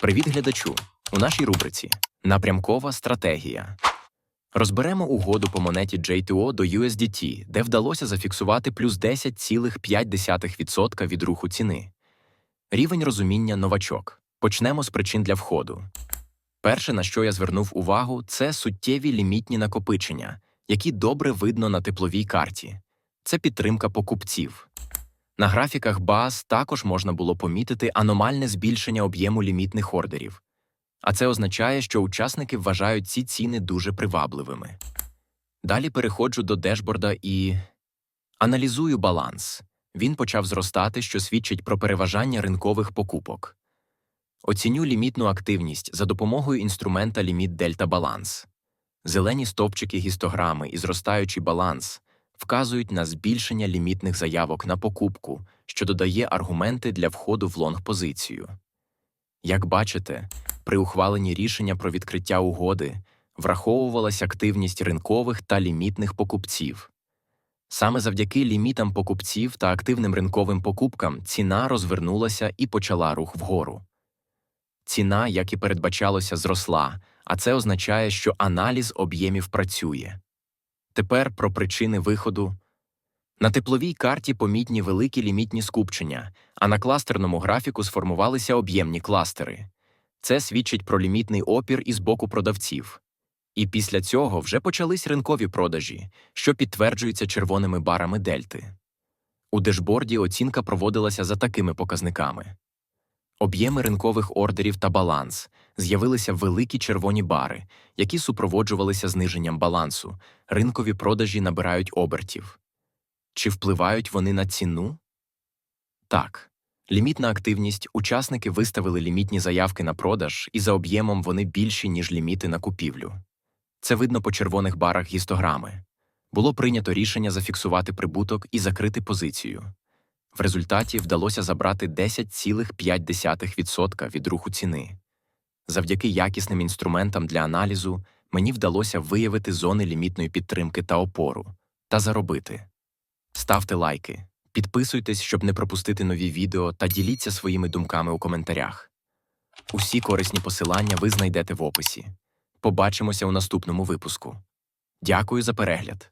Привіт, глядачу! У нашій рубриці Напрямкова стратегія. Розберемо угоду по монеті J2O до USDT, де вдалося зафіксувати плюс 10,5% від руху ціни. Рівень розуміння новачок. Почнемо з причин для входу. Перше, на що я звернув увагу, це суттєві лімітні накопичення, які добре видно на тепловій карті. Це підтримка покупців. На графіках баз також можна було помітити аномальне збільшення об'єму лімітних ордерів. А це означає, що учасники вважають ці ціни дуже привабливими. Далі переходжу до дешборда і аналізую баланс. Він почав зростати, що свідчить про переважання ринкових покупок. Оціню лімітну активність за допомогою інструмента ліміт дельта баланс. Зелені стовпчики гістограми і зростаючий баланс вказують на збільшення лімітних заявок на покупку, що додає аргументи для входу в лонг-позицію. Як бачите, при ухваленні рішення про відкриття угоди враховувалась активність ринкових та лімітних покупців. Саме завдяки лімітам покупців та активним ринковим покупкам ціна розвернулася і почала рух вгору. Ціна, як і передбачалося, зросла, а це означає, що аналіз об'ємів працює. Тепер про причини виходу. На тепловій карті помітні великі лімітні скупчення, а на кластерному графіку сформувалися об'ємні кластери. Це свідчить про лімітний опір із боку продавців. І після цього вже почались ринкові продажі, що підтверджуються червоними барами дельти. У дешборді оцінка проводилася за такими показниками. Об'єми ринкових ордерів та баланс з'явилися великі червоні бари, які супроводжувалися зниженням балансу, ринкові продажі набирають обертів. Чи впливають вони на ціну? Так. Лімітна активність учасники виставили лімітні заявки на продаж, і за об'ємом вони більші, ніж ліміти на купівлю. Це видно по червоних барах гістограми. Було прийнято рішення зафіксувати прибуток і закрити позицію. В результаті вдалося забрати 10,5% від руху ціни. Завдяки якісним інструментам для аналізу мені вдалося виявити зони лімітної підтримки та опору та заробити. Ставте лайки, підписуйтесь, щоб не пропустити нові відео та діліться своїми думками у коментарях. Усі корисні посилання ви знайдете в описі. Побачимося у наступному випуску. Дякую за перегляд.